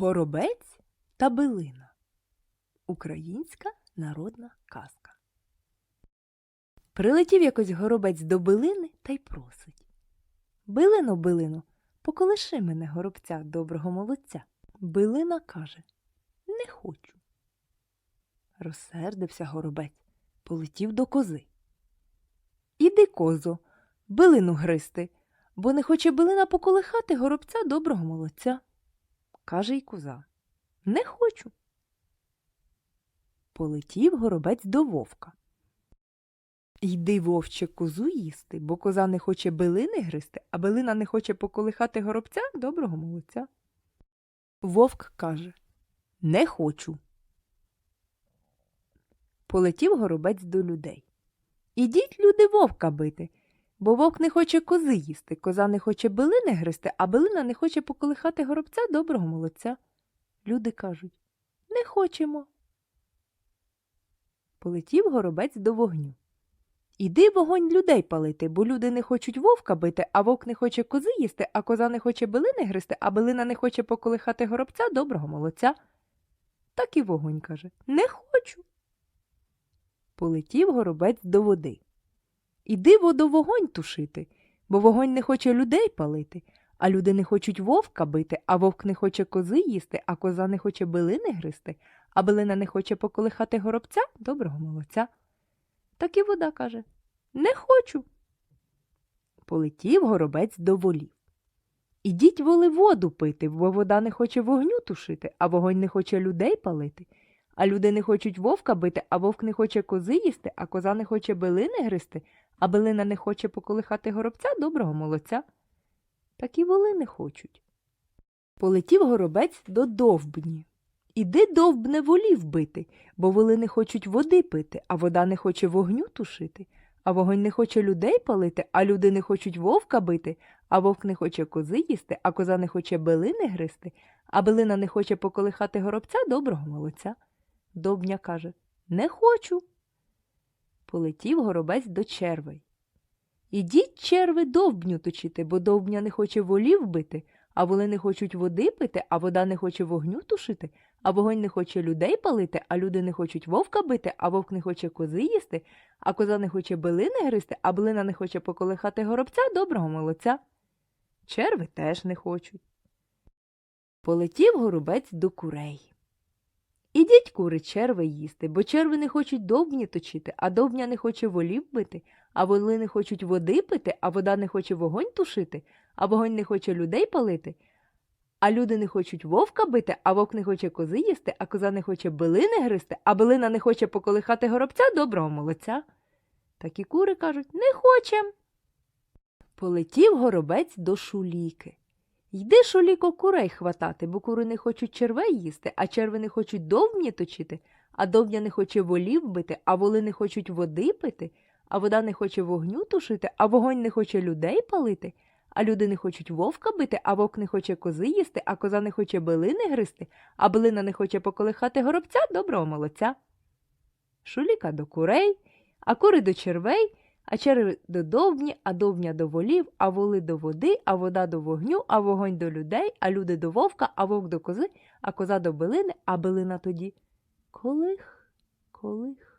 Горобець та билина. Українська народна казка. Прилетів якось горобець до билини та й просить. Билино, билино, поколиши мене горобця доброго молодця. Билина каже Не хочу. Розсердився горобець, полетів до кози. Іди, козо, билину гристи, бо не хоче билина поколихати горобця доброго молодця. Каже й коза. Не хочу. Полетів горобець до вовка. Йди, вовче, козу їсти, бо коза не хоче билини гристи, а билина не хоче поколихати горобця доброго молодця. Вовк каже Не хочу. Полетів горобець до людей. Ідіть, люди, вовка бити, бо вовк не хоче кози їсти, коза не хоче билини гристи, а билина не хоче поколихати горобця доброго молодця. Люди кажуть Не хочемо. Полетів горобець до вогню. Іди вогонь людей палити, бо люди не хочуть вовка бити, а вовк не хоче кози їсти, а коза не хоче билини гристи, а билина не хоче поколихати горобця доброго молодця. Так і вогонь каже Не хочу. Полетів горобець до води. Іди водовогонь тушити, бо вогонь не хоче людей палити, а люди не хочуть вовка бити, а вовк не хоче кози їсти, а коза не хоче билини гристи, а билина не хоче поколихати горобця доброго молодця. Так і вода каже Не хочу. Полетів горобець до волів. Ідіть воли воду пити, бо вода не хоче вогню тушити, а вогонь не хоче людей палити. А люди не хочуть вовка бити, а вовк не хоче кози їсти, а коза не хоче билини гристи, а билина не хоче поколихати горобця доброго молодця. Так і воли не хочуть. Полетів горобець до довбні. Іди, довбне, волів бити, бо воли не хочуть води пити, а вода не хоче вогню тушити, а вогонь не хоче людей палити, а люди не хочуть вовка бити, а вовк не хоче кози їсти, а коза не хоче билини гристи, а билина не хоче поколихати горобця доброго молодця. Довбня каже Не хочу. Полетів горобець до червей. Ідіть, черви, довбню точити, бо довбня не хоче волів бити, а воли не хочуть води пити, а вода не хоче вогню тушити, а вогонь не хоче людей палити, а люди не хочуть вовка бити, а вовк не хоче кози їсти, а коза не хоче билини гристи, а билина не хоче поколихати горобця доброго молодця. Черви теж не хочуть. Полетів горобець до курей. Ідіть, кури, черви їсти, бо черви не хочуть довбні точити, а довбня не хоче волів бити, а воли не хочуть води пити, а вода не хоче вогонь тушити, а вогонь не хоче людей палити, а люди не хочуть вовка бити, а вовк не хоче кози їсти, а коза не хоче билини гристи, а билина не хоче поколихати горобця доброго молодця. Так і кури кажуть не хочем. Полетів горобець до шуліки. Йди, шуліко, курей хватати, бо кури не хочуть червей їсти, а черви не хочуть довбні точити, а довбня не хоче волів бити, а воли не хочуть води пити, а вода не хоче вогню тушити, а вогонь не хоче людей палити, а люди не хочуть вовка бити, а вовк не хоче кози їсти, а коза не хоче билини гристи, а билина не хоче поколихати горобця доброго молодця. Шуліка до курей, а кури до червей, а черви до довбні, а довбня до волів, а воли до води, а вода до вогню, а вогонь до людей, а люди до вовка, а вовк до кози, а коза до билини, а билина тоді колих, колих.